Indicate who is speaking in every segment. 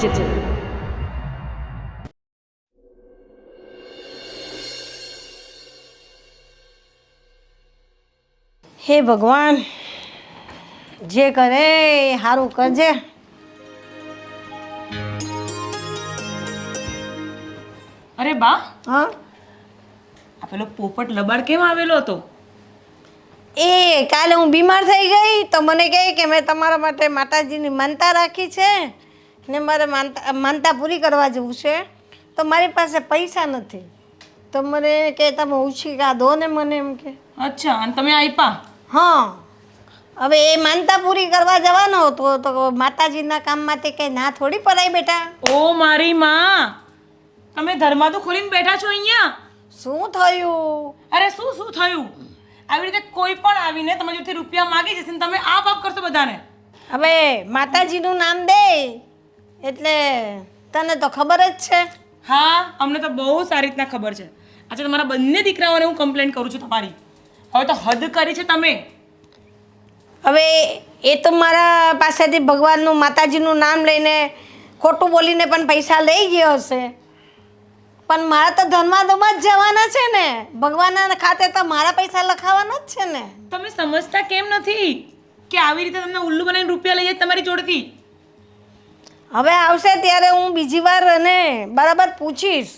Speaker 1: Edited.
Speaker 2: હે ભગવાન જે કરે સારું કરજે.
Speaker 1: અરે બા
Speaker 2: હા?
Speaker 1: આ પેલો પોપટ લબાડ કેમ આવેલો હતો?
Speaker 2: એ કાલે હું બીમાર થઈ ગઈ તો મને કહે કે મેં તમારા માટે માતાજીની માનતા રાખી છે. ને મારે માનતા માનતા પૂરી કરવા જવું છે. તો મારી પાસે પૈસા નથી. તો મને કે તમે ઉછીકા દો ને મને એમ કે.
Speaker 1: અચ્છા અને તમે આપ્યા
Speaker 2: હા. હવે એ માનતા પૂરી કરવા જવાનો હતો તો માતાજીના કામમાંથી કંઈ ના થોડી પડાય બેટા.
Speaker 1: ઓ મારી માં! તમે ધર્મા તો ખોલીને બેઠા છો અહીંયા?
Speaker 2: શું થયું?
Speaker 1: અરે શું શું થયું? આવી રીતે કોઈ પણ આવીને તમારી જોડેથી રૂપિયા માગી જશે ને તમે આ પાપ કરશો બધાને?
Speaker 2: હવે માતાજીનું નામ દે. એટલે તને તો ખબર જ છે.
Speaker 1: હા અમને તો બહુ સારી રીતના ખબર છે. આજે તમારા બંને દીકરાઓને હું કમ્પ્લેન કરું છું તમારી. હવે તો હદ કરી છે તમે.
Speaker 2: હવે એ તો મારા પાસેથી ભગવાનનું માતાજીનું નામ લઈને ખોટું બોલીને પણ પૈસા લઈ ગયો હશે. પણ મારા તો ધર્માદોમાં જ જવાના છે ને. ભગવાનના ખાતે તો મારા પૈસા લખાવાના જ છે ને.
Speaker 1: તમે સમજતા કેમ નથી કે આવી રીતે તમને ઉલ્લુ બનાવીને રૂપિયા લઈ જાય તમારી જોડેથી?
Speaker 2: હવે આવશે ત્યારે હું બીજી વાર અને બરાબર પૂછીશ.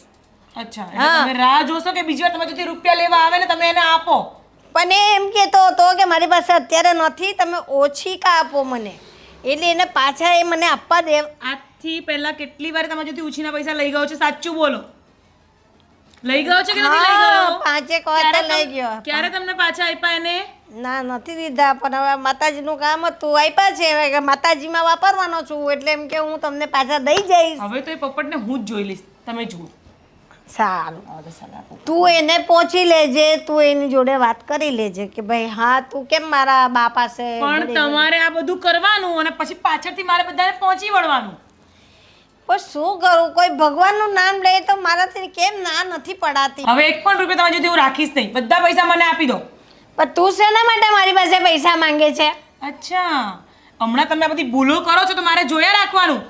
Speaker 1: અચ્છા એટલે તમે રાહ જોશો કે બીજી વાર તમારી જોડેથી રૂપિયા લેવા આવે ને તમે એને આપો?
Speaker 2: પણ એ એમ કહેતો હતો કે મારી પાસે અત્યારે નથી તમે ઓછી કા આપો મને? એટલે એને પાછા એ મને આપવા દે
Speaker 1: આજથી પહેલા કેટલી વાર તમારી જોડેથી ઉછીના પૈસા લઈ ગયો છે? સાચું બોલો. લઈ ગયો છે કે નથી લઈ ગયો?
Speaker 2: પાંચેક વાર તો લઈ ગયો.
Speaker 1: ક્યારે તમને પાછા આપ્યા એને?
Speaker 2: ના નથી દીધા પણ હવે માતાજીનું કામ હતું. આપ્યા છે? હવે માતાજીમાં વાપરવાનો છું એટલે એમ કે હું તમને પાછા દઈ જઈશ.
Speaker 1: હવે તો એ પોપટને હું જ જોઈ લઈશ. તમે જુઓ.
Speaker 2: સારું.
Speaker 1: તું
Speaker 2: એને પહોંચી લેજે તું એની જોડે વાત કરી લેજે કે ભાઈ હા તું કેમ મારા બા પાસે
Speaker 1: પણ તમારે આ બધું કરવાનું અને પછી પાછળથી મારે બધાને પહોંચી વળવાનું.
Speaker 2: પણ શું કરું? કોઈ ભગવાનનું નામ લે તો મારાથી કેમ ના નથી પડાતી?
Speaker 1: હવે એક પણ રૂપિયા તમારી જોડે હું રાખીશ નહીં. બધા પૈસા મને આપી દો.
Speaker 2: પણ તું શેના માટે મારી પાસે પૈસા માંગે છે?
Speaker 1: અચ્છા. હમણાં તમે આ બધી ભૂલો કરો છો તો મારે જોયા રાખવાનું.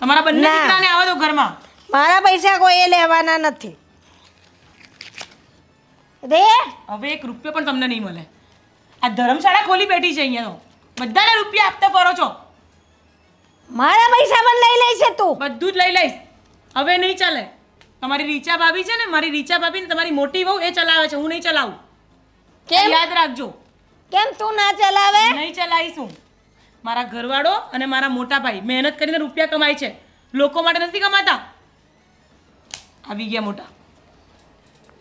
Speaker 1: તમારા બંને
Speaker 2: ના.
Speaker 1: દીકરાને આવો દો ઘરમાં.
Speaker 2: મારા પૈસા કોઈએ લેવાના નથી. રે
Speaker 1: હવે એક રૂપિયો પણ તમને નહીં મળે. આ ધર્મશાળા ખોલી બેઠી છે અહીંયા તો બધાને રૂપિયા આપતા ફરો છો.
Speaker 2: મારા પૈસા પણ લઈ લઈશ તું.
Speaker 1: બધું જ લઈ લઈશ. હવે નહીં ચાલે. તમારી રીચા ભાભી છે ને મારી રીચા ભાભી ને તમારી મોટી વહુ એ ચલાવે છે હું નહીં ચલાવું.
Speaker 2: કેમ?
Speaker 1: યાદ રાખજો.
Speaker 2: કેમ તું ના ચલાવે?
Speaker 1: નહીં ચલાવીશ. મારા ઘરવાળો અને મારા મોટા ભાઈ મહેનત કરીને રૂપિયા કમાય છે. લોકો માટે નથી કમાતા. આવી ગયા મોટા.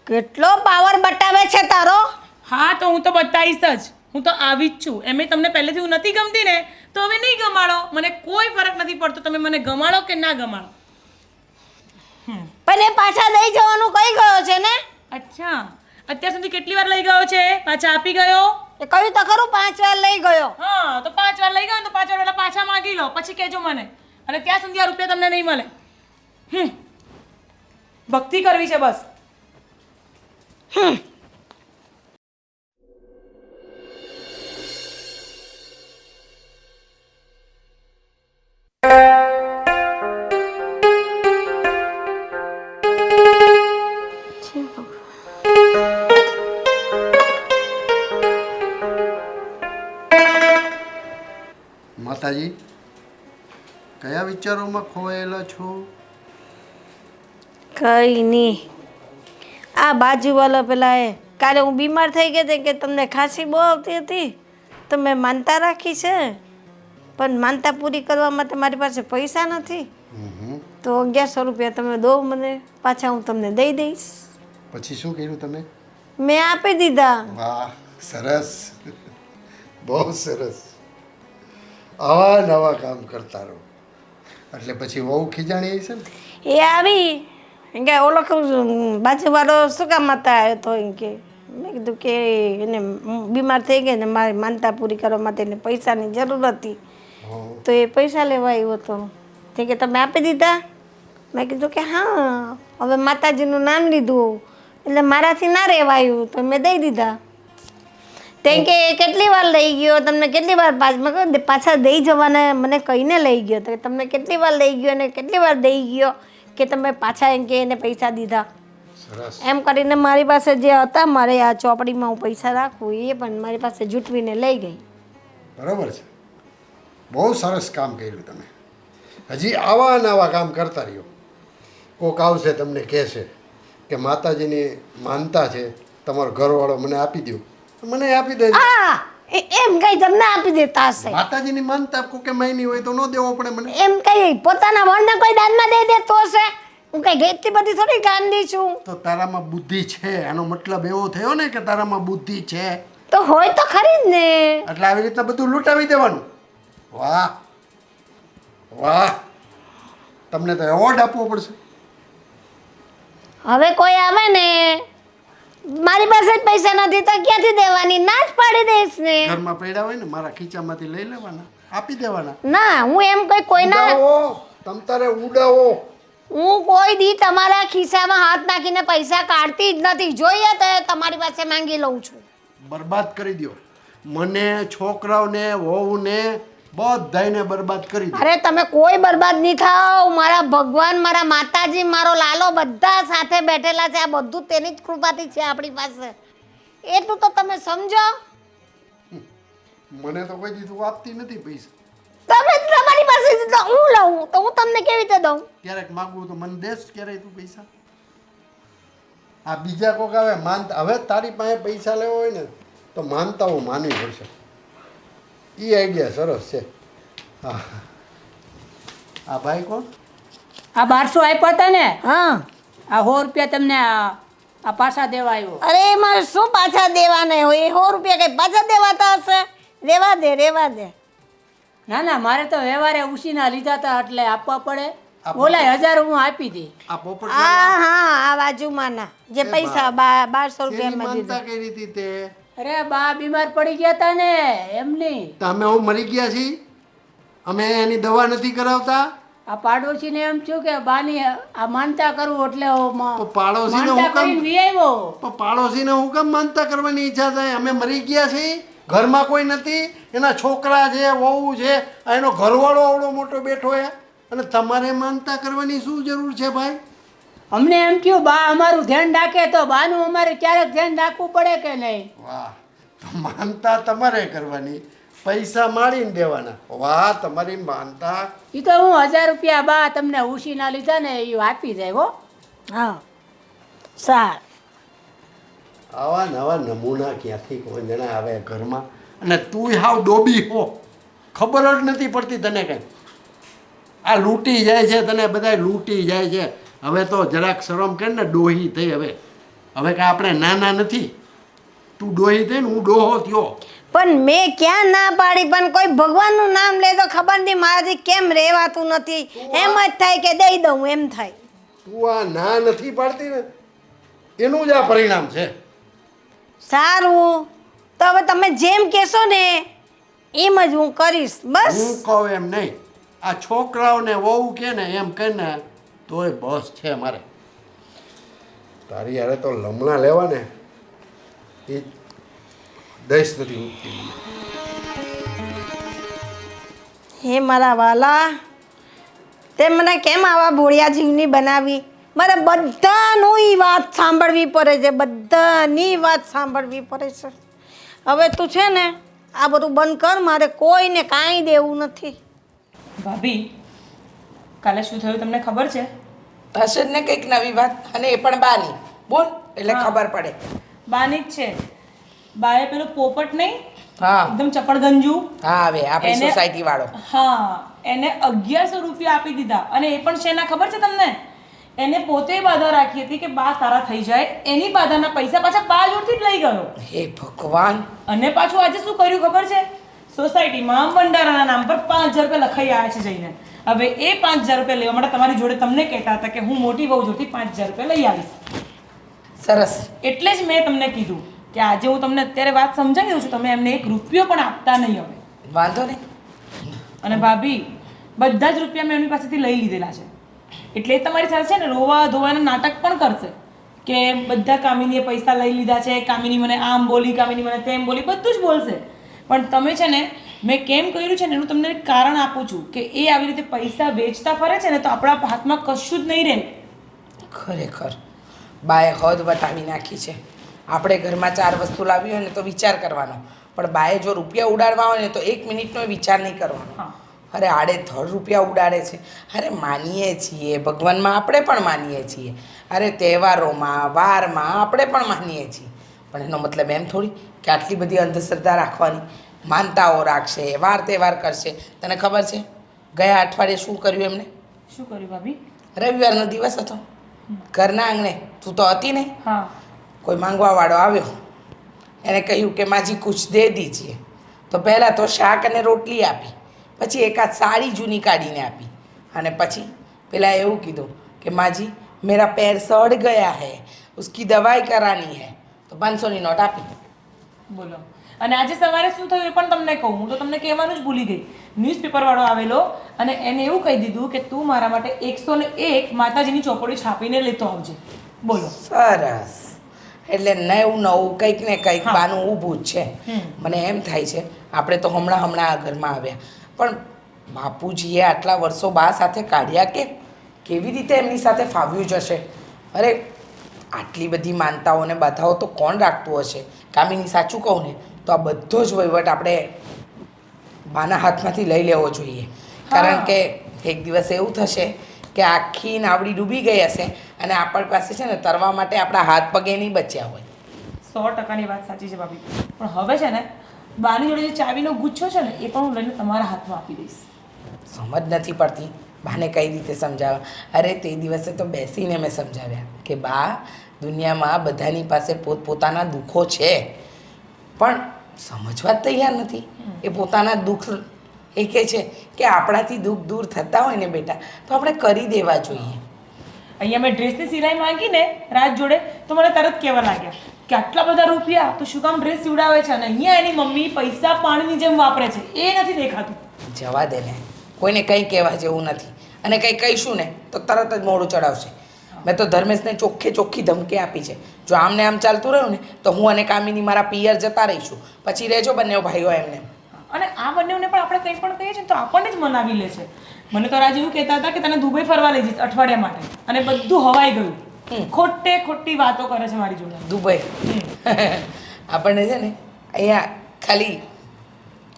Speaker 2: કેટલો પાવર બતાવે છે તારો?
Speaker 1: હા તો હું તો બતાવીશ જ. હું તો આવી જ છું. એમ તમને પહેલેથી હું નથી ગમતી ને તો હવે નહીં ગમાડો. મને કોઈ ફરક નથી પડતો તમે મને ગમાડો કે ના ગમાડો. હમ.
Speaker 2: પણ એ પાછા લઈ જવાનું કઈ ગયો છે ને?
Speaker 1: અચ્છા. અત્યાર સુધી કેટલી વાર લઈ ગયો છે? પાછા આપી ગયો?
Speaker 2: એ કહ્યું તો ખરું પાંચ વાર લઈ ગયો.
Speaker 1: હા તો પાંચ વાર લઈ ગયો તો પાંચ વાર પહેલા પાછા માગી લો. પછી કહેજો મને. અને ત્યાં સુધી આ રૂપિયા તમને નહીં મળે. હમ. ભક્તિ કરવી છે બસ.
Speaker 3: માતાજી, કયા વિચારોમાં ખોવાયેલા છો?
Speaker 2: કઈ નહીં. આ બાજુવાળા પેલા એ કાલે હું બીમાર થઈ ગઈ હતી કે તમને ખાંસી બહુ આવતી હતી? તો મેં માનતા રાખી છે. પણ માનતા પૂરી કરવા માટે મારી પાસે પૈસા નથી. તો અગિયારસો રૂપિયા તમે દો મને પાછા હું તમને દઈ દઈશ.
Speaker 3: પછી શું કર્યું તમે?
Speaker 2: મેં આપી દીધા.
Speaker 3: વાહ સરસ. બહુ સરસ. આવા નવા કામ કરતા રહો. એટલે પછી બહુ ખીજાણી ને?
Speaker 2: એ આવી. કે ઓલો બાજુવાળો શું કામ માતા આવ્યો તો એમ કે મેં કીધું કે એને બીમાર થઈ ગઈ ને મારી માનતા પૂરી કરવા માટે એને પૈસાની જરૂર હતી. તો એ પૈસા લેવા આવ્યો હતો તે કે તમે આપી દીધા? મેં કીધું કે હા હવે માતાજીનું નામ લીધું. એટલે મારાથી ના રહેવાયું તો મેં દઈ દીધા. તે કે એ કેટલી વાર લઈ ગયો તમને કેટલી વાર પાછ- દઈ જવાના મને કહીને લઈ ગયો. તો તમને કેટલી વાર લઈ ગયો અને કેટલી વાર દઈ ગયો કે તમે પાછા એમ કે એને પૈસા દીધા? એમ કરીને મારી પાસે જે હતા મારે આ ચોપડીમાં હું પૈસા રાખું એ પણ મારી પાસે જૂટવીને લઈ ગઈ.
Speaker 3: બરાબર છે. બહુ સરસ કામ કર્યું તમે. હજી આવા નવા કામ કરતા રહ્યો. કોક આવશે તમને કહેશે કે માતાજીની માનતા છે તમારો ઘરવાળો મને આપી દો મને આપી
Speaker 2: દે એમ કઈ તમને આપી દેતા હશે.
Speaker 3: માતાજીની માનતા કોકે માયની હોય તો ન દેવો પડે મને.
Speaker 2: એમ કઈ પોતાના વણને કોઈ દાનમાં દે દેતો હશે? હું કઈ એટલી બધી થોડી ગાંધી છું?
Speaker 3: તો તારામાં બુદ્ધિ છે એનો મતલબ એવો થયો ને કે તારામાં બુદ્ધિ છે.
Speaker 2: તો હોય તો ખરી જ ને.
Speaker 3: એટલે આવી રીતના બધું લૂંટાવી દેવાનું. વાહ. વાહ. તમને તો એવોર્ડ આપવો પડશે.
Speaker 2: હવે કોઈ આવે ને? મારી પાસે જ પૈસા નથી તો ક્યાંથી દેવાની? ના જ પાડી દઈશ ને.
Speaker 3: ઘરમાં પડ્યા હોય ને મારા ખીચામાંથી લઈ લેવાના. આપી દેવાના.
Speaker 2: ના હું એમ કોઈ કોઈના
Speaker 3: ઉડાવો. તમ તારે ઉડાવો.
Speaker 2: હું કોઈ દી તમારા ખિસ્સામાં હાથ નાખીને પૈસા કાઢતી જ નથી. જોઈએ તો તમારી પાસે માંગી લઉં છું.
Speaker 3: બરબાદ કરી દો મને છોકરાઓને વહુને બધાયને બરબાદ કરી
Speaker 2: અરે તમે કોઈ બરબાદ નહીં થાવ મારા ભગવાન મારા માતાજી મારો લાલો બધા સાથે બેઠેલા છે. આ બધું તેની જ કૃપાથી છે આપણી પાસે. એટલું તો તમે સમજો.
Speaker 3: મને તો કોઈ દીધું આપતી નથી પૈસા.
Speaker 2: તમે તમારી પાસે તો હું લઉં? તો હું તમને કેવી રીતે દઉં?
Speaker 3: ક્યારેક માગવું તો મને દેશ ક્યારે તું પૈસા. આ બીજા કોક આવે માનતા હવે તારી પાસે પૈસા લેવો હોય ને તો માનતા હું માનવી પડશે. એ આઈડિયા સરસ છે. હા. આ ભાઈ કોણ?
Speaker 4: આ બારસો આપ્યા હતા ને?
Speaker 2: હા.
Speaker 4: આ સો રૂપિયા તમને આ પાછા દેવા આવ્યો.
Speaker 2: અરે એમાં શું પાછા દેવાના હોય? એ સો રૂપિયા કઈ પાછા દેવાતા હશે? રેવા દે રેવા દે.
Speaker 4: ના ના મારે તો વ્યવહારે ઉસીના લીધા હતા એટલે આપવા પડે. બોલાય હજાર હું આપી દી.
Speaker 3: આ પોપટ
Speaker 2: આ હા આ બાજુમાંના જે પૈસા બારસો
Speaker 3: રૂપિયા
Speaker 2: રૂપિયામાં દીધા.
Speaker 3: કરી રીતે તે?
Speaker 4: અરે બા બીમાર પડી ગયા હતા ને એમની.
Speaker 3: તો અમે હું મરી ગયા છીએ અમે એની દવા નથી કરાવતા?
Speaker 4: આ પાડોશીને એમ થયું કે બાની આ માનતા કરવું એટલે
Speaker 3: પાડોશીને હું કામ પણ પાડોશીને હું કેમ માનતા કરવાની ઈચ્છા થાય? અમે મરી ગયા છીએ ઘરમાં કોઈ નથી? એના છોકરા છે વહુ છે એનો ઘરવાળો આવડો મોટો બેઠો છે. અને તમારે માનતા કરવાની શું જરૂર છે ભાઈ?
Speaker 4: અમને એમ થયું બા અમારું ધ્યાન રાખે તો બાનું અમારે ક્યારેક ધ્યાન રાખવું પડે કે નહીં?
Speaker 3: વાહ માનતા તમારે કરવાની. પૈસા માળીને દેવાના. વાહ તમારી માનતા.
Speaker 4: એ તો હું હજાર રૂપિયા બા તમને ઉછીના લીધા ને એ આપી જાય હો.
Speaker 2: હા. સાર.
Speaker 3: આવા નવા નમૂના ક્યાંથી કોઈ જણા આવે ઘરમાં? અને તું હાવ ડોબી હો. ખબર જ નથી પડતી તને કંઈ. આ લૂંટી જાય છે તને બધા લૂંટી જાય છે. હવે તો જરાક શરમ કર ને ડોહી થઈ હવે. હવે કાંઈ આપણે નાના નથી. તું ડોહી થઈ ને હું ડોહો થયો.
Speaker 2: પણ મેં ક્યાં ના પાડી પણ કોઈ ભગવાનનું નામ લે તો ખબર નહીં મારાથી કેમ રહેવાતું નથી. એમ જ થાય કે દઈ દઉં એમ થાય.
Speaker 3: તું આ ના નથી પાડતી ને એનું જ આ પરિણામ છે.
Speaker 2: સારું. તો હવે તમે જેમ કહેશો ને એમ જ હું કરીશ. બસ.
Speaker 3: હું કહું એમ નહીં. આ છોકરાઓને વહુ કે ને એમ કહે ને તોય બસ છે મારે તારી યારે તો લમણા લેવા ને એ દઈશ નથી ઉઠતી
Speaker 2: હે મારા વાલા તે મને કેમ આવા ભોળિયાજીની બનાવી? મારે બધાનું એ વાત સાંભળવી પડે છે બધાની વાત સાંભળવી પડે છે. હવે તું છે ને આ બધું બંધ કર મારે કોઈને કાંઈ દેવું નથી.
Speaker 1: ભાભી કાલે શું થયું તમને ખબર છે?
Speaker 5: હશે ને કંઈક નવી વાત અને એ પણ બાની. બોલ એટલે ખબર પડે.
Speaker 1: બાની જ છે. બાએ પેલો પોપટ નહીં
Speaker 5: હા.
Speaker 1: એકદમ ચપળગંજુ
Speaker 5: હા હવે આપણી
Speaker 1: એને-
Speaker 5: સોસાયટી વાળો
Speaker 1: હા એને અગિયારસો રૂપિયા આપી દીધા. અને એ પણ શેના ખબર છે તમને? એને પોતે બાધા રાખી હતી કે બા સારા થઈ જાય. એની બાધાના પૈસા પાછા બા જોડથી જ લઈ ગયો.
Speaker 5: હે ભગવાન.
Speaker 1: અને પાછું આજે શું કર્યું ખબર છે? સોસાયટીમાં ભંડારાના નામ પર પાંચ હજાર રૂપિયા લખાઈ આવ્યા છે જઈને. હવે એ પાંચ હજાર રૂપિયા લેવા માટે તમારી જોડે તમને કહેતા હતા કે હું મોટી બહુ જોડથી પાંચ હજાર રૂપિયા લઈ આવીશ.
Speaker 5: સરસ.
Speaker 1: એટલે જ મેં તમને કીધું કે આજે હું તમને અત્યારે વાત સમજાવી દઉં છું તમે એમને એક રૂપિયો પણ આપતા નહીં હવે.
Speaker 5: વાંધો નહીં.
Speaker 1: અને ભાભી બધા જ રૂપિયા મેં એમની પાસેથી લઈ લીધેલા છે. એટલે તમારી સાથે છે ને રોવા ધોવાના નાટક પણ કરશે કે બધા કામિનીએ પૈસા લઈ લીધા છે કામિની મને આમ બોલી કામિની મને તેમ બોલી બધું જ બોલશે. પણ તમે છે ને મેં કેમ કર્યું છે ને એનું તમને કારણ આપું છું કે એ આવી રીતે પૈસા વેચતા ફરે છે ને તો આપણા હાથમાં કશું જ નહીં રહે.
Speaker 5: ખરેખર. બાએ હદ વટાવી નાખી છે. આપણે ઘરમાં ચાર વસ્તુ લાવી હોય ને તો વિચાર કરવાનો. પણ બાએ જો રૂપિયા ઉડાડવા હોય ને તો એક મિનિટનો વિચાર નહીં કરવાનો. અરે આડે ધડ રૂપિયા ઉડાડે છે. અરે માનીએ છીએ ભગવાનમાં આપણે પણ માનીએ છીએ. અરે તહેવારોમાં વારમાં આપણે પણ માનીએ છીએ. પણ એનો મતલબ એમ થોડી કે આટલી બધી અંધશ્રદ્ધા રાખવાની. માનતાઓ રાખશે વાર તહેવાર કરશે. તને ખબર છે? ગયા અઠવાડિયે શું કર્યું એમને?
Speaker 1: શું કર્યું ભાભી?
Speaker 5: રવિવારનો દિવસ હતો. ઘરના આંગણે. તું તો હતી નહીં
Speaker 1: હા.
Speaker 5: કોઈ માંગવાવાળો આવ્યો. એને કહ્યું કે માજી કુછ દે દીજીએ. તો પહેલાં તો શાક અને રોટલી આપી. પછી એકાદ સાડી જૂની કાઢીને આપી. અને પછી પેલા એવું કીધું કે માજી મેરા પેર સડ ગયા હૈ. ઉસકી દવાઈ કરાની હૈ. તો પાંચસોની નોટ આપી.
Speaker 1: બોલો. અને આજે સવારે શું થયું એ પણ તમને કહું. હું તો તમને કહેવાનું જ ભૂલી ગઈ. ન્યૂઝપેપર વાળો આવેલો અને એને એવું કહી દીધું કે તું મારા માટે એકસો ને એક માતાજીની ચોપડી છાપીને લેતો આવજે. બોલો.
Speaker 5: સરસ. એટલે નવું નવું કંઈક ને કંઈક બાનું ઊભું જ છે. મને એમ થાય છે આપણે તો હમણાં હમણાં આ ઘરમાં આવ્યા. પણ બાપુજીએ આટલા વર્ષો બા સાથે કાઢ્યા કે કેવી રીતે એમની સાથે ફાવ્યું જશે અરે આટલી બધી માનતાઓ ને બાધાઓ તો કોણ રાખતું હશે? કામિની સાચું કહું ને? તો આ બધો જ વહીવટ આપણે બાના હાથમાંથી લઈ લેવો જોઈએ. કારણ કે એક દિવસ એવું થશે કે આખી નાવડી ડૂબી ગઈ હશે અને આપણ પાસે છે ને તરવા માટે આપણા હાથ પગે નહીં બચ્યા હોય.
Speaker 1: સો ટકાની વાત સાચી છે ભાભી. પણ હવે છે ને બાની જોડે જે ચાવીનો ગુચ્છો છે ને એ પણ હું લઈને તમારા હાથમાં આપી દઈશ.
Speaker 5: સમજ નથી પડતી. બાને કઈ રીતે સમજાવવા અરે તે દિવસે તો બેસીને મેં સમજાવ્યા કે બા દુનિયામાં બધાની પાસે પોતપોતાના દુઃખો છે. પણ સમજવા જ તૈયાર નથી. એ પોતાના દુઃખ એ કહે છે કે આપણાથી દુઃખ દૂર થતા હોય ને બેટા તો આપણે કરી દેવા જોઈએ.
Speaker 1: અહીંયા મેં ડ્રેસની સિલાઈ માંગી ને રાત જોડે તો મને તરત કહેવા લાગ્યા કે આટલા બધા રૂપિયા તો શું કામ ડ્રેસ સીવડાવે છે? અને અહીંયા એની મમ્મી પૈસા પાણીની જેમ વાપરે છે. એ નથી દેખાતું.
Speaker 5: જવા દે ને. કોઈને કંઈ કહેવા જેવું નથી. અને કંઈ કહીશું ને તો તરત જ મોડું ચડાવશે. મેં તો ધર્મેશને ચોખ્ખે ચોખ્ખી ધમકી આપી છે. જો આમને આમ ચાલતું રહ્યું ને તો હું અને કામિની મારા પિયર જતા રહીશું. પછી રહેજો બંને ભાઈઓ એમને.
Speaker 1: અને આ બંનેઓને પણ આપણે કંઈ પણ કહીએ છીએ તો આપણને જ મનાવી લે છે. મને તો રાજ એવું કહેતા હતા કે તને દુબઈ ફરવા લઈ જઈશ અઠવાડિયા માટે. અને બધું હવાઈ ગયું. ખોટે ખોટી વાતો કરે છે મારી જોડે.
Speaker 5: દુબઈ. આપણને છે ને અહીંયા ખાલી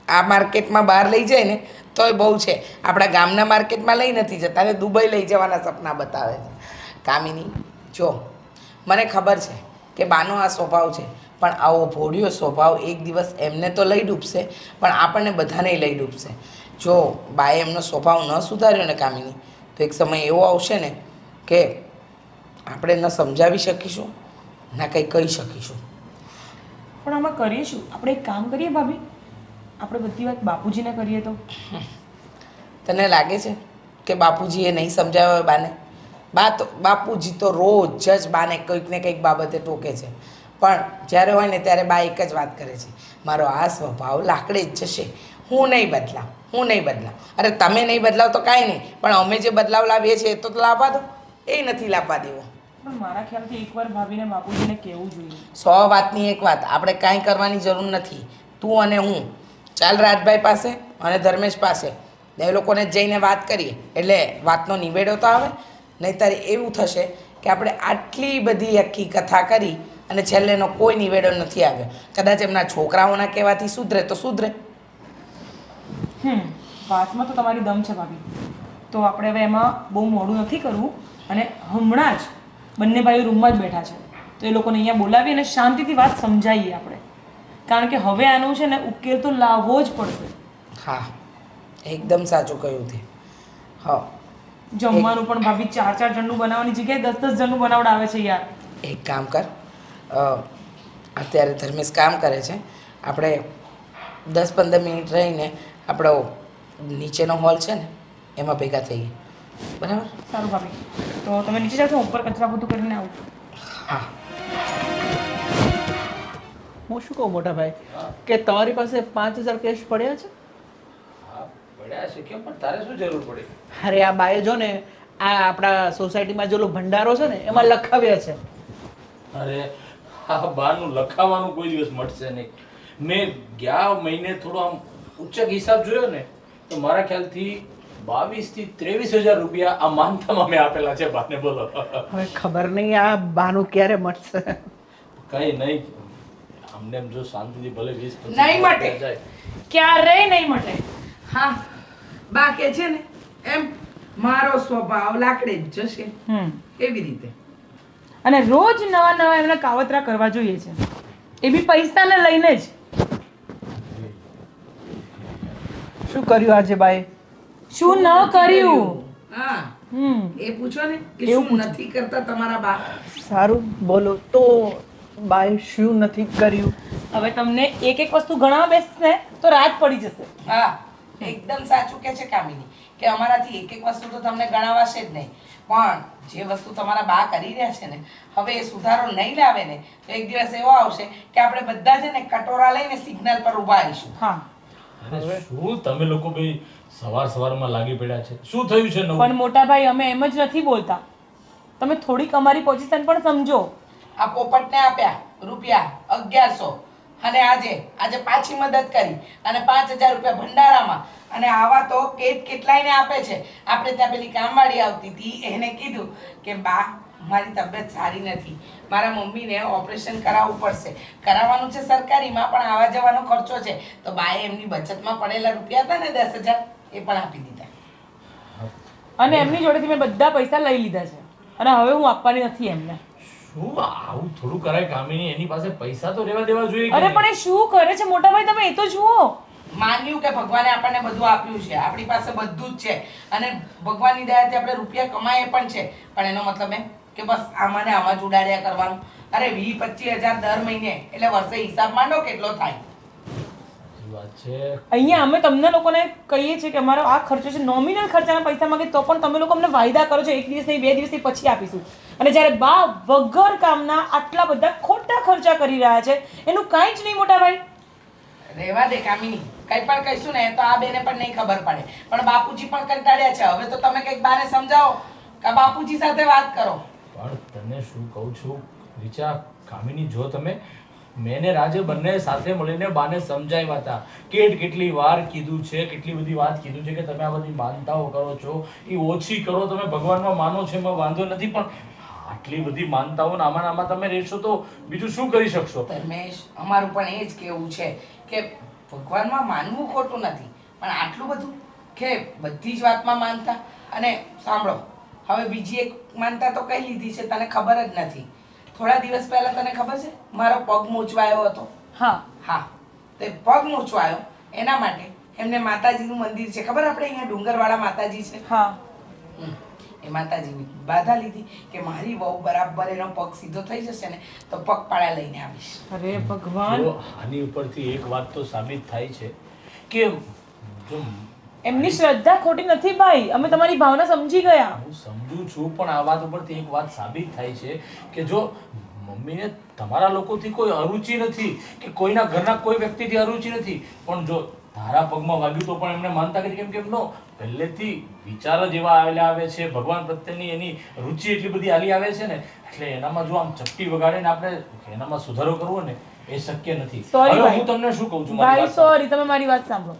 Speaker 5: આ માર્કેટમાં બહાર લઈ જાય ને તોય બહુ છે. આપણા ગામના માર્કેટમાં લઈ નથી જતા અને દુબઈ લઈ જવાના સપના બતાવે છે. કામિની જો મને ખબર છે કે બાનો આ સ્વભાવ છે પણ આવો ભોળિયો સ્વભાવ એક દિવસ એમને તો લઈ ડૂબશે પણ આપણને બધાને લઈ ડૂબશે. જો બાએ એમનો સ્વભાવ ન સુધાર્યો ને કામિની તો એક સમય એવો આવશે ને કે આપણે ન સમજાવી શકીશું ના કંઈ કહી શકીશું.
Speaker 1: પણ આમાં કરીએ શું આપણે એક કામ કરીએ ભાભી. આપણે બધી વાત બાપુજીને કરીએ તો.
Speaker 5: તને લાગે છે કે બાપુજીએ નહીં સમજાવ્યો બાને? બા તો બાપુજી તો રોજ જ બાને કંઈક ને કંઈક બાબતે ટોકે છે. પણ જ્યારે હોય ને ત્યારે બા એક જ વાત કરે છે. મારો આ સ્વભાવ લાકડે જ જશે. હું નહીં બદલાવ. હું નહીં બદલાવ. અરે તમે નહીં બદલાવ તો કાંઈ નહીં. પણ અમે જે બદલાવ લાવીએ છીએ એ તો લાવવા દો. એ નથી લાવવા દેવો.
Speaker 1: પણ મારા ખ્યાલથી એકવાર ભાભીને બાપુજીને કહેવું જોઈએ.
Speaker 5: સો વાતની એક વાત. આપણે કાંઈ કરવાની જરૂર નથી. તું અને હું. ચાલ રાજભાઈ પાસે અને ધર્મેશ પાસે. એ લોકોને જઈને વાત કરીએ. એટલે વાતનો નિવેડો તો આવે. નહીંતર એવું થશે કે આપણે આટલી બધી આખી કથા કરી અને છેલ્લેનો કોઈ નિવેડો નથી આવ્યો. કદાચ એમના છોકરાઓના કહેવાથી સુધરે તો સુધરે.
Speaker 1: વાતમાં તો તમારી દમ છે ભાભી. તો આપણે હવે એમાં બહુ મોડું નથી કરવું અને હમણાં જ બંને ભાઈઓ રૂમમાં જ બેઠા છે. તો એ લોકોને અહીંયા બોલાવી અને શાંતિથી વાત સમજાવીએ આપણે. કારણ કે હવે આનું છે ને ઉકેલ તો લાવવો જ પડશે.
Speaker 5: હા એકદમ સાચું કહ્યું તે. હા.
Speaker 1: જમવાનું પણ ભાભી ચાર ચાર જણનું બનાવવાની જગ્યાએ દસ દસ જણનું બનાવડાવે છે યાર.
Speaker 5: એક કામ કર અત્યારે ધર્મેશ કામ કરે છે. આપણે દસ પંદર મિનિટ રહીને આપણો નીચેનો હોલ છે ને એમાં ભેગા થઈએ બરાબર?
Speaker 1: સારું ભાભી. તો તમે નીચે જાઓ ઉપર કચરા બધું કરીને આવું.
Speaker 5: હા.
Speaker 6: હું શું કહું મોટા ભાઈ? કે તમારી પાસે પાંચ હજાર કેશ પડ્યા છે?
Speaker 7: પડ્યા છે કેમ પણ તારે શું જરૂર પડી?
Speaker 6: અરે આ બાએ જો ને આ આપણા સોસાયટીમાં જેલો ભંડારો છે ને એમાં લખાવ્યા છે.
Speaker 7: અરે આ બાનું લખાવાનું કોઈ દિવસ મળશે નહીં. મેં ગયા મહિને થોડો આમ ઉચ્ચક હિસાબ જોયો ને તો મારા ખ્યાલથી બાવીસથી ત્રેવીસ હજાર રૂપિયા આ માનતામાં મેં આપેલા છે બાને બોલો.
Speaker 6: હવે ખબર નહીં આ બાનું ક્યારે મળશે.
Speaker 7: કઈ નહીં. અમને એમ જો શાંતિથી ભલે વીસ
Speaker 5: નહીં મટે.
Speaker 7: માટે.
Speaker 1: ક્યારેય નહીં મટે.
Speaker 5: હા. બા કે છે ને એમ મારો સ્વભાવ લાકડે જ જશે.
Speaker 1: હમ.
Speaker 5: એવી રીતે.
Speaker 1: અને રોજ નવા નવા એમને કાવતરા કરવા જોઈએ છે. એ બી પૈસાને લઈને જ.
Speaker 6: શું કર્યું આજે બાએ?
Speaker 1: શું ન કર્યું?
Speaker 5: હા.
Speaker 1: હમ.
Speaker 5: એ પૂછો ને કે શું નથી કરતા તમારા બા?
Speaker 6: સારું બોલો. તો બાય શું નથી કર્યું?
Speaker 1: હવે તમને એક એક વસ્તુ ગણાવવા બેસશે તો રાત પડી જશે.
Speaker 5: હા. એકદમ સાચું કે છે કામિની? કે અમારાથી એક એક વસ્તુ તો તમને ગણાવાશે જ નહીં. પણ જે વસ્તુ તમારા બા કરી રહ્યા છે ને હવે એ સુધારો નહીં લાવે ને તો એક દિવસ એવો આવશે કે આપણે બધા છે ને કટોરા લઈને સિગ્નલ પર ઊભા રહીશું.
Speaker 1: હા.
Speaker 7: શું તમે લોકો ભાઈ સવાર સવારમાં લાગી પડ્યા છે? શું થયું છે
Speaker 1: પણ મોટા ભાઈ અમે એમ જ નથી બોલતા. તમે થોડીક અમારી પોઝિશન પણ સમજો.
Speaker 5: આ પોપટને આપ્યા રૂપિયા અગિયારસો. અને આજે આજે પાછી મદદ કરી અને પાંચ હજાર રૂપિયા ભંડારામાં. અને આવા તો કેટ કેટલાયને આપે છે? આપણે ત્યાં પેલી કામવાળી આવતી હતી, એને કીધું કે, બા, મારી તબિયત સારી નથી. મારા મમ્મીને ઓપરેશન કરાવવું પડશે. કરાવવાનું છે સરકારીમાં, પણ આવા જવાનો ખર્ચો છે. તો બાએ એમની બચતમાં પડેલા રૂપિયા હતા ને દસ હજાર, એ પણ આપી દીધા.
Speaker 1: અને એમની જોડેથી મેં બધા પૈસા લઈ લીધા છે. અને હવે હું આપવાની નથી એમને.
Speaker 7: શું આવું થોડું કરાય કામિની એની પાસે પૈસા તો રહેવા દેવા જોઈએ
Speaker 1: અરે પણ એ શું કરે છે? મોટા ભાઈ તમે એ તો જુઓ.
Speaker 5: માન્યું કે ભગવાને આપણને બધું આપ્યું છે. આપણી પાસે બધું જ છે. અને ભગવાનની દયાથી આપણે રૂપિયા કમાઈએ પણ છે. પણ એનો મતલબ એમ કે બસ આમાં ને આમાં જ ઉડાડ્યા કરવાનું. અરે વીસ પચીસ હજાર દર મહિને. એટલે વર્ષે હિસાબ માંડો કેટલો થાય?
Speaker 7: વાત છે.
Speaker 1: અહીંયા અમે તમને લોકોને કહીએ છીએ કે અમારો આ ખર્ચો છે નોમિનલ ખર્ચાના પૈસા માંગે તો પણ તમે લોકો અમને વાયદા કરો છો એક દિવસ નહીં બે દિવસ નહીં પછી આપીશું. અને જ્યારે બા વગર કામના આટલા બધા ખોટા ખર્ચા કરી રહ્યા છે એનું કાંઈ જ નહીં મોટા ભાઈ.
Speaker 5: રહેવા દે કામિની કઈ પણ કહીશું ને તો આ બેને પણ નહીં ખબર પડે. પણ બાપુજી પણ કંટાળ્યા છે. હવે તો તમે કંઈક બાને સમજાવો કે બાપુજી સાથે વાત કરો.
Speaker 7: પણ તને શું કહું છું રીચા કામિની જો તમે મેં ને રાજે બંને સાથે મળીને બાને સમજાવ્યા હતા. કે કેટલી વાર કીધું છે, કેટલી બધી વાત કીધું છે કે તમે આ બધી માનતાઓ કરો છો, એ ઓછી કરો, તમે ભગવાનમાં માનો છો, એમાં વાંધો નથી, પણ આટલી બધી માનતાઓ આમાં આમાં તમે રહેશો તો બીજું શું કરી શકશો?
Speaker 5: ધર્મેશ, અમારું પણ એ જ કહેવું છે કે ભગવાનમાં માનવું ખોટું નથી, પણ આટલું બધું કે બધી જ વાતમાં માનતા. અને સાંભળો, હવે બીજી એક માનતા તો કઈ લીધી છે, તને ખબર જ નથી. થોડા દિવસ પહેલા તને ખબર છે? મારો પગ મોચવાયો હતો.
Speaker 1: હા.
Speaker 5: હા. તે પગ મોચવાયો એના માટે એમને માતાજીનું મંદિર છે. ખબર આપણે અહીંયા ડુંગરવાળા માતાજી છે?
Speaker 1: હા.
Speaker 5: હમ. એ માતાજીની બાધા લીધી કે મારી વહુ બરાબર એનો પગ સીધો થઈ જશે ને તો પગ પાળા લઈને આવીશ.
Speaker 1: અરે ભગવાન.
Speaker 7: આની ઉપરથી એક વાત તો સાબિત થાય છે કે જો
Speaker 1: એમની શ્રદ્ધા ખોટી નથી ભાઈ. અમે તમારી ભાવના સમજી ગયા.
Speaker 7: હું સમજુ છું પણ આ વાત ઉપરથી એક વાત સાબિત થાય છે કે જો મમ્મીને તમારા લોકોથી કોઈ અરુચિ નથી કે કોઈના ઘરના કોઈ વ્યક્તિથી અરુચિ નથી પણ જો ધારા પગમાં વાગ્યું તો પણ એમને માનતા કરી કેમ કેમ નો પહેલેથી વિચાર જ એવા આવેલા આવે છે ભગવાન પ્રત્યેની એની રુચિ એટલી બધી આલી આવે છે ને એટલે એનામાં જો આમ ચપટી વગાડીને આપણે એનામાં સુધારો કરવો ને એ શક્ય નથી.
Speaker 1: સોરી
Speaker 7: હું તમને શું કહું છું
Speaker 1: ભાઈ સોરી તમે મારી વાત સાંભળો.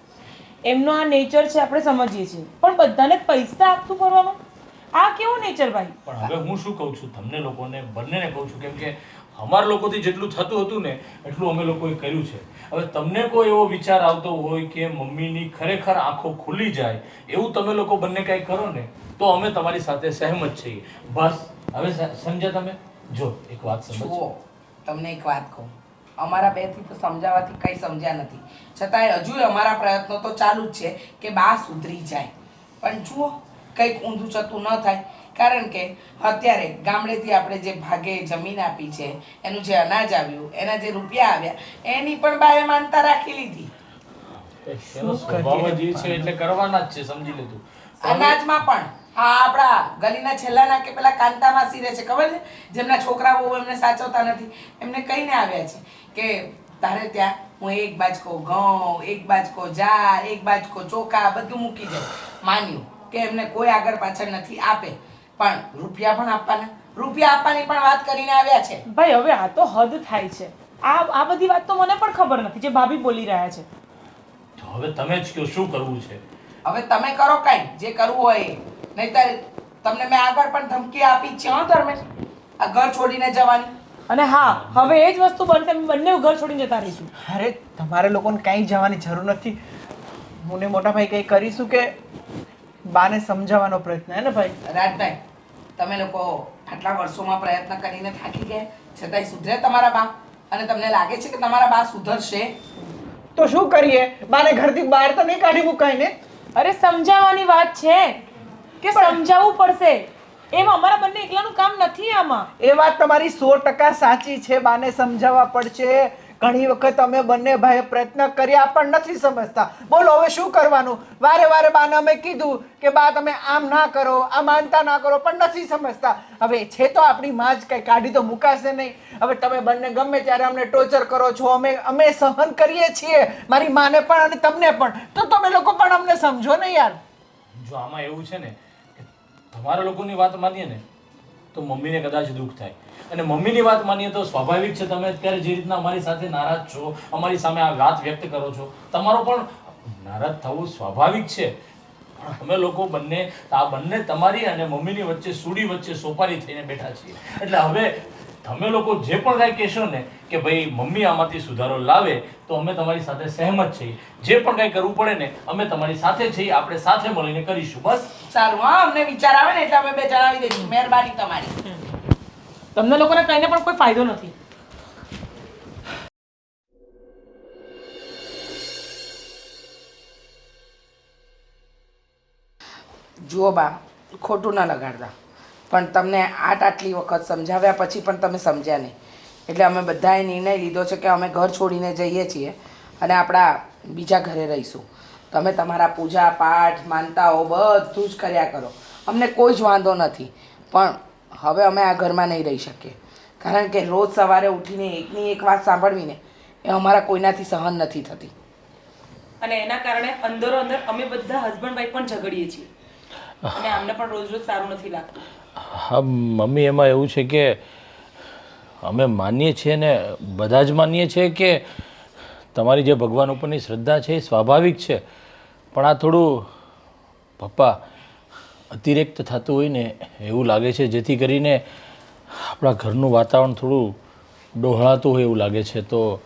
Speaker 1: એમનો આ નેચર છે આપણે સમજીએ છીએ. પણ બધાને પૈસા આપતું ફરવાનું? આ કેવું નેચર ભાઈ?
Speaker 7: પણ હવે હું શું કહું છું તમને લોકોને બંનેને કહું છું કેમ કે અમારા લોકોથી જેટલું થતું હતું ને એટલું અમે લોકોએ કર્યું છે. હવે તમને કોઈ એવો વિચાર આવતો હોય કે મમ્મીની ખરેખર આંખો ખુલી જાય એવું તમે લોકો બંને કાંઈ કરો ને તો અમે તમારી સાથે સહેમત છીએ. બસ હવે સ- સમજ્યા તમે? જો એક વાત સમજો.
Speaker 5: તમને એક વાત કહું. અમારા બેથી તો સમજાવવાથી કંઈ સમજ્યા નથી. છતાંય હજુ અમારા પ્રયત્નો તો ચાલુ જ છે કે બા સુધરી જાય. પણ જુઓ કંઈક ઊંધું ચતું ન થાય. કારણ કે અત્યારે ગામડેથી આપણે જે ભાગે જમીન આપી છે એનું જે અનાજ આવ્યું એના જે રૂપિયા આવ્યા એની પણ બાએ માનતા રાખી લીધી.
Speaker 7: છે એટલે કરવાના જ છે સમજી લીધું.
Speaker 5: અનાજમાં પણ આ આપણા ગલીના છેલ્લાના કે પેલા કાંતા માસી રહે છે ખબર છે? જેમના છોકરા બહુ એમને સાચવતા નથી એમને કહીને આવ્યા છે. કે તારે ત્યાં હું એક બાજકો ઘઉં એક બાજકો જાર એક બાજકો ચોખા બધું મૂકી જાય માન્યું કે એમને કોઈ આગળ પાછળ નથી આપે. પણ રૂપિયા પણ આપવાના. રૂપિયા આપવાની પણ વાત કરીને આવ્યા છે.
Speaker 1: ભાઈ હવે આ તો હદ થાય છે. આ આ બધી વાત તો મને પણ ખબર નથી જે ભાભી બોલી રહ્યા છે.
Speaker 7: તો હવે તમે જ કહો શું કરવું છે?
Speaker 5: હવે તમે કરો કાંઈ જે કરવું હોય એ. નહીંતર તમને મેં આગળ પણ ધમકી આપી છે. હો ધર્મેશ આ ઘર છોડીને જવાની.
Speaker 1: અને હા હવે એ જ વસ્તુ બનશે અમે બંને ઘર છોડીને જતા રહીશું.
Speaker 6: અરે તમારે લોકોને કાંઈ જવાની જરૂર નથી. હું ને મોટા ભાઈ કંઈ કરીશું કે બાને સમજાવવાનો પ્રયત્ન હે ને ભાઈ?
Speaker 5: રાજભાઈ તમે લોકો આટલા વર્ષોમાં પ્રયત્ન કરીને થાકી ગયા. છતાંય સુધરે તમારા બા? અને તમને લાગે છે કે તમારા બા સુધરશે?
Speaker 6: તો શું કરીએ? બાને ઘરથી બહાર તો નહીં કાઢી મુકાય ને?
Speaker 1: અરે સમજાવવાની વાત છે કે સમજાવવું પડશે. એમ અમારા બંને એકલાનું કામ નથી આમાં.
Speaker 6: એ વાત તમારી સો ટકા સાચી છે બાને સમજાવવા પડશે. ઘણી વખત અમે બંને ભાઈએ પ્રયત્ન કર્યા પણ નથી સમજતા. બોલો હવે શું કરવાનું? વારે વારે બાને અમે કીધું કે બા તમે આમ ના કરો આ માનતા ના કરો પણ નથી સમજતા. હવે છે તો આપણી માં જ કંઈ કાઢી તો મુકાશે નહીં. હવે તમે બંને ગમે ત્યારે અમને ટોર્ચર કરો છો અમે અમે સહન કરીએ છીએ મારી માને પણ અને તમને પણ. તો તમે લોકો પણ અમને સમજો ને યાર.
Speaker 7: જો આમાં એવું છે ને તમારા લોકોની વાત માનીએ ને, તો મમ્મીને કદાચ દુઃખ થાય. અને મમ્મીની વાત માનીએ તો સ્વાભાવિક છે, તમે અત્યારે જે રીતના અમારી સાથે નારાજ છો, અમારી સામે આ વાત વ્યક્ત કરો છો, તમારો પણ નારાજ થવું સ્વાભાવિક છે. અમે લોકો બંને, આ બંને તમારી અને મમ્મીની વચ્ચે, સુડી વચ્ચે સોપારી થઈને બેઠા છીએ. એટલે હવે તમે લોકો જે પણ કાંઈ કહેશો ને કે ભાઈ મમ્મી આમાંથી સુધારો લાવે તો અમે તમારી સાથે સહેમત છીએ. જે પણ કાંઈ કરવું પડે ને અમે તમારી સાથે છીએ આપણે સાથે મળીને કરીશું. બસ.
Speaker 5: સારું હા અમને વિચાર આવે ને એટલે અમે બે જણાવી દઈશું મહેરબાની તમારી.
Speaker 1: તમને લોકોને કહીને પણ કોઈ ફાયદો નથી.
Speaker 5: જુઓ બા ખોટું ના લગાડતા. પણ તમને આટ આટલી વખત સમજાવ્યા પછી પણ તમે સમજ્યા નહીં. એટલે અમે બધાએ નિર્ણય લીધો છે કે અમે ઘર છોડીને જઈએ છીએ અને આપણા બીજા ઘરે રહીશું. તમે તમારા પૂજા પાઠ, માનતાઓ બધું જ કર્યા કરો. અમને કોઈ જ વાંધો નથી. પણ હવે અમે આ ઘરમાં નહીં રહી શકીએ. કારણ કે રોજ સવારે ઉઠીને એકની એક વાત સાંભળવીને એ અમારા કોઈનાથી સહન નથી થતી.
Speaker 1: અને એના કારણે અંદરો અંદર અમે બધા હસબન્ડ વાઈફ પણ ઝઘડીએ છીએ. અને અમને પણ રોજ રોજ સારું નથી લાગતું.
Speaker 7: હા, મમ્મી, એમાં એવું છે કે અમે માનીએ છીએ ને, બધા જ માનીએ છીએ કે તમારી જે ભગવાન ઉપરની શ્રદ્ધા છે એ સ્વાભાવિક છે. પણ આ થોડું, પપ્પા, અતિરિક્ત થતું હોય ને, એવું લાગે છે, જેથી કરીને આપણા ઘરનું વાતાવરણ થોડું ડોહળાતું હોય એવું લાગે છે. તો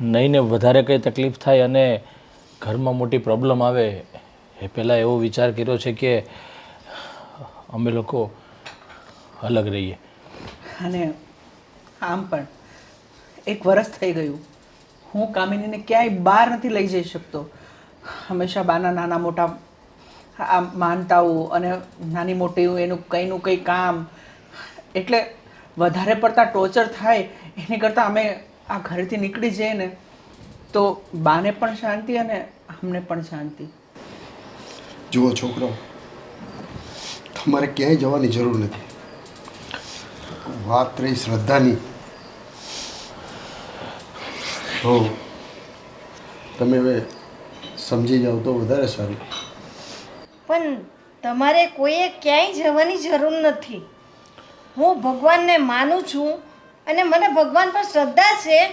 Speaker 7: નહીં ને વધારે કંઈ તકલીફ થાય અને ઘરમાં મોટી પ્રોબ્લેમ આવે, એ પહેલાં એવો વિચાર કર્યો છે કે અમે લોકો અલગ રહીએ.
Speaker 6: અને આમ પણ એક વરસ થઈ ગયું. હું કામિનીને ક્યાંય બહાર નથી લઈ જઈ શકતો. હંમેશા બાના નાના મોટા આ માનતાઓ અને નાની મોટી એનું કંઈનું કંઈ કામ એટલે વધારે પડતા ટોર્ચર થાય એની કરતાં અમે આ ઘરેથી નીકળી જઈએ ને તો બાને પણ શાંતિ અને અમને પણ શાંતિ.
Speaker 3: જુઓ છોકરાઓ તમારે ક્યાંય જવાની જરૂર નથી. વાત રહી શ્રદ્ધાની. હો, તમે હવે સમજી જાઓ તો વધારે સારું.
Speaker 2: પણ તમારે કોઈએ ક્યાંય જવાની જરૂર નથી. હું ભગવાનને માનું છું અને મને ભગવાન પર શ્રદ્ધા છે,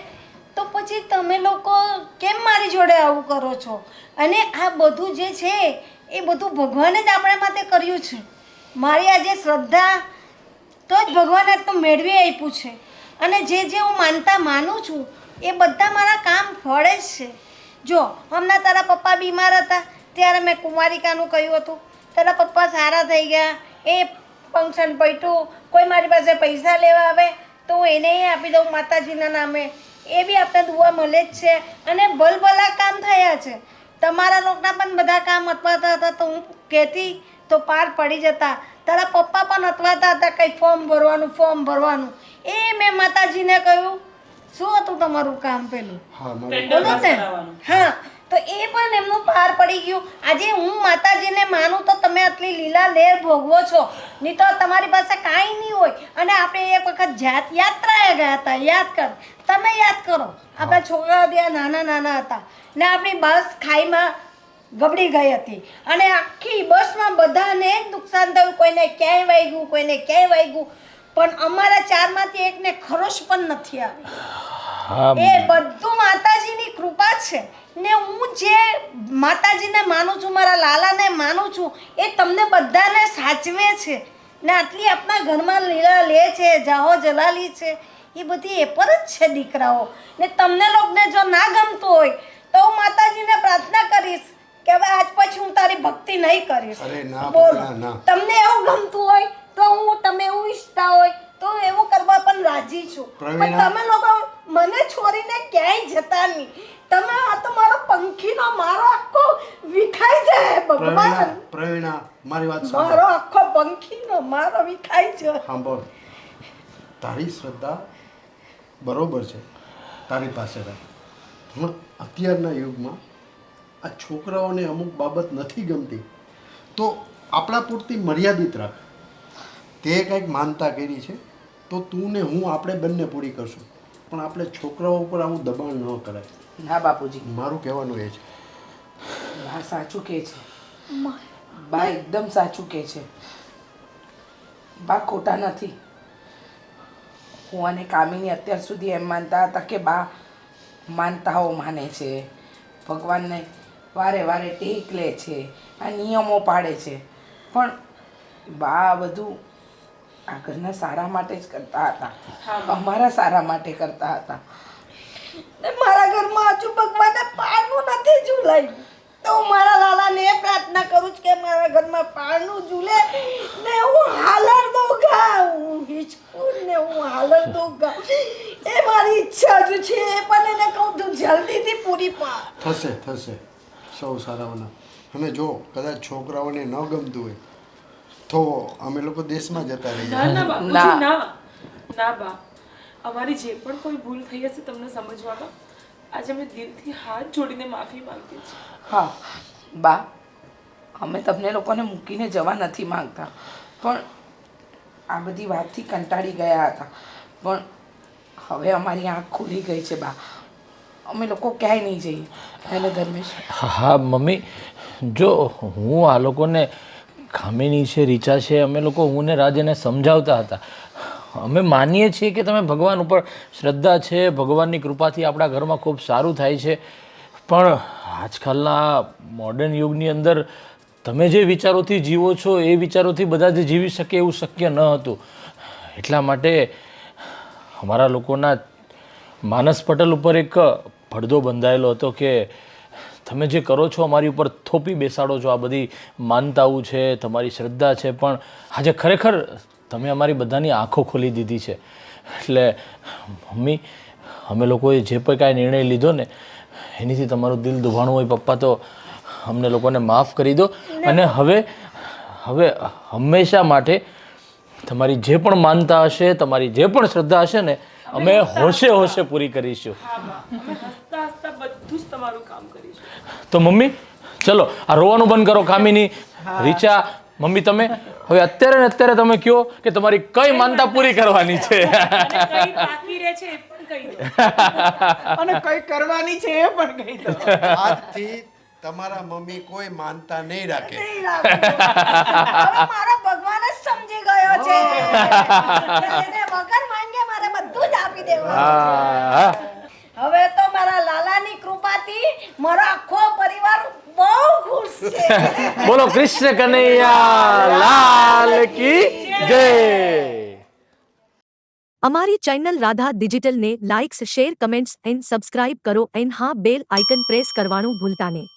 Speaker 2: તો પછી તમે લોકો કેમ મારી જોડે આવું કરો છો? અને આ બધું જે છે, એ બધું ભગવાને જ આપણા માટે કર્યું છે. મારી આજે શ્રદ્ધા તો જ ભગવાને તો મેળવી આપ્યું છે. અને જે જે હું માનતા માનું છું, એ બધા મારા કામ ફળે જ છે. જો, હમણાં તારા પપ્પા બીમાર હતા, ત્યારે મેં કુમારિકાનું કહ્યું હતું. તારા પપ્પા સારા થઈ ગયા, એ ફંક્શન પૈટું કોઈ મારી પાસે પૈસા લેવા આવે, તો હું એને આપી દઉં માતાજીના નામે. એ બી આપણે દુઆ મળે જ છે. અને ભલભલા કામ થયા છે. તમારા લોકોના પણ બધા કામ અપાતા હતા, તો હું કહેતી તો પાર પડી જતા. તારા પપ્પા પણ અટવાતા હતા કંઈ ફોર્મ ભરવાનું ફોર્મ ભરવાનું. એ મેં માતાજીને કહ્યું શું હતું તમારું કામ પેલું?
Speaker 3: હા
Speaker 2: બોલો ને. હા તો એ પણ એમનું પાર પડી ગયું. આજે હું માતાજીને માનું તો તમે આટલી લીલા લેર ભોગવો છો. નહીં તો તમારી પાસે કાંઈ નહીં હોય. અને આપણે એક વખત જાત યાત્રાએ ગયા હતા. યાદ કર. તમે યાદ કરો. આપણા છોકરા ત્યાં નાના નાના હતા. ને આપણી બસ ખાઈમાં ગબડી ગઈ હતી. અને આખી બસમાં બધાને જ નુકસાન થયું. કોઈને ક્યાંય વાગ્યું કોઈને ક્યાંય વાગ્યું પણ અમારા ચારમાંથી એકને ખરોશ પણ નથી આવી. એ બધું માતાજીની કૃપા છે. ને હું જે માતાજીને માનું છું મારા લાલાને માનું છું એ તમને બધાને સાચવે છે. ને આટલી આપણા ઘરમાં લીલા લે છે જાહો જલાલી છે. એ બધી એ પર જ છે દીકરાઓ. ને તમને લોકોને જો ના ગમતું હોય તો હું માતાજીને પ્રાર્થના કરીશ. કે હવે આજ પછી હું તારી ભક્તિ નહીં કરીશ.
Speaker 3: અરે ના
Speaker 2: બોલો.
Speaker 3: ના
Speaker 2: તમને એવું ગમતું હોય તો હું તમે એવું ઈચ્છતા હોય તો એવું કરવા પણ રાજી છું. પણ તમે લોકો મને છોડીને ક્યાંય જતા નહીં. તમે આ તો મારો પંખીનો મારો આખો વિખાઈ જાય ભગવાન.
Speaker 3: પ્રવીણા મારી વાત
Speaker 2: મારો આખો પંખીનો મારો વિખાઈ જાય.
Speaker 3: સાંભળ. તારી શ્રદ્ધા બરોબર છે. તારી પાસે રહે. પણ અત્યારના યુગમાં આ છોકરાઓને અમુક બાબત નથી ગમતી. તો આપણા પૂરતી મર્યાદિત રાખ. તે કંઈક માનતા કરી છે. તો તું ને હું આપણે બંને પૂરી કરશું. પણ આપણે છોકરાઓ ઉપર આવું દબાણ ન કરાય.
Speaker 5: ના બાપુજી.
Speaker 3: મારું કહેવાનું એ છે.
Speaker 5: બા સાચું કહે છે. બા એકદમ સાચું કહે છે. બા ખોટા નથી. હું અને કામિની અત્યાર સુધી એમ માનતા હતા કે બા માનતાઓ માને છે. ભગવાનને વારે વારે ટેક લે છે આ નિયમો પાડે છે. પણ બા આ બધું આ ઘરના સારા માટે જ કરતા હતા. અમારા સારા માટે કરતા હતા.
Speaker 2: ને મારા ઘરમાં હજુ ભગવાને પારનું નથી ઝૂલાયું. તો હું મારા લાલાને એ પ્રાર્થના કરું છું કે મારા ઘરમાં પારનું ઝૂલે ને હું હાલર દોગા હું હિચકું ને હું હાલર દોગા એ મારી ઈચ્છા હજુ છે એ પણ એને કહું તું જલ્દીથી પૂરી પા
Speaker 3: થશે થશે. સૌ સારાઓના. અને જો કદાચ છોકરાઓને ન ગમતું હોય તો અમે લોકો દેશમાં જતા રહીએ.
Speaker 1: ના બા અમારી જે પણ કોઈ ભૂલ થઈ હશે તમને સમજવામાં આજે અમે દિલથી હાથ જોડીને માફી માંગીએ છીએ.
Speaker 5: હા બા અમે તમને લોકોને મૂકીને જવા નથી માંગતા. પણ આ બધી વાતથી કંટાળી ગયા હતા. પણ હવે અમારી આંખ ખુલી ગઈ છે બા. અમે લોકો ક્યાંય નહીં જઈએ. હેલો ધર્મેશ.
Speaker 7: હા મમ્મી, જો હું આ લોકોને ખામીની છે, રીચા છે, અમે લોકો હું ને રાજ એને સમજાવતા હતા. અમે માનીએ છીએ કે તમે ભગવાન ઉપર શ્રદ્ધા છે, ભગવાનની કૃપાથી આપણા ઘરમાં ખૂબ સારું થાય છે. પણ આજકાલના મોડર્ન યુગની અંદર તમે જે વિચારોથી જીવો છો, એ વિચારોથી બધા જ જીવી શકે એવું શક્ય ન હતું. એટલા માટે અમારા લોકોના માનસ પટલ ઉપર એક પડદો બંધાયેલો હતો કે તમે જે કરો છો અમારી ઉપર થોપી બેસાડો છો. આ બધી માનતાઓ છે, તમારી શ્રદ્ધા છે, પણ આજે ખરેખર તમે અમારી બધાની આંખો ખોલી દીધી છે. એટલે મમ્મી, અમે લોકોએ જે પણ કાંઈ નિર્ણય લીધો ને, એનીથી તમારું દિલ દુભાણું હોય પપ્પા, તો અમને લોકોને માફ કરી દો. અને હવે હવે હંમેશા માટે તમારી જે પણ માનતા હશે, તમારી જે પણ શ્રદ્ધા હશે ને અમે હોશે હોશે પૂરી કરીશું.
Speaker 1: હા બા. અમે હસતા હસતા બધું જ તમારું કામ કરીશું.
Speaker 7: તો મમ્મી ચલો આ રોવાનું બંધ કરો કામિની રીચા મમ્મી તમે? હવે અત્યારે ને અત્યારે તમે કહો કે તમારી કઈ માનતા પૂરી કરવાની છે?
Speaker 1: અને કઈ બાકી રહે છે એ પણ કહી દો.
Speaker 6: અને કઈ કરવાની છે એ પણ કહી દો.
Speaker 3: આજથી તમારા મમ્મી કોઈ માનતા નહીં રાખે.
Speaker 2: મારો ભગવાન જ સમજી ગયો છે. એને વગર માંગે બધું જ આપી દેવાનું. હવે તો મારા લાલાની કૃપાથી મારો આખો પરિવાર બહુ ખુશ છે.
Speaker 7: બોલો કૃષ્ણ કનૈયા લાલ કી જય.
Speaker 8: અમારી channel Radha ડિજિટલને likes share comments and subscribe કરો. એન્ડ હા બેલ આઇકન પ્રેસ કરવાનું ભૂલતા નહીં.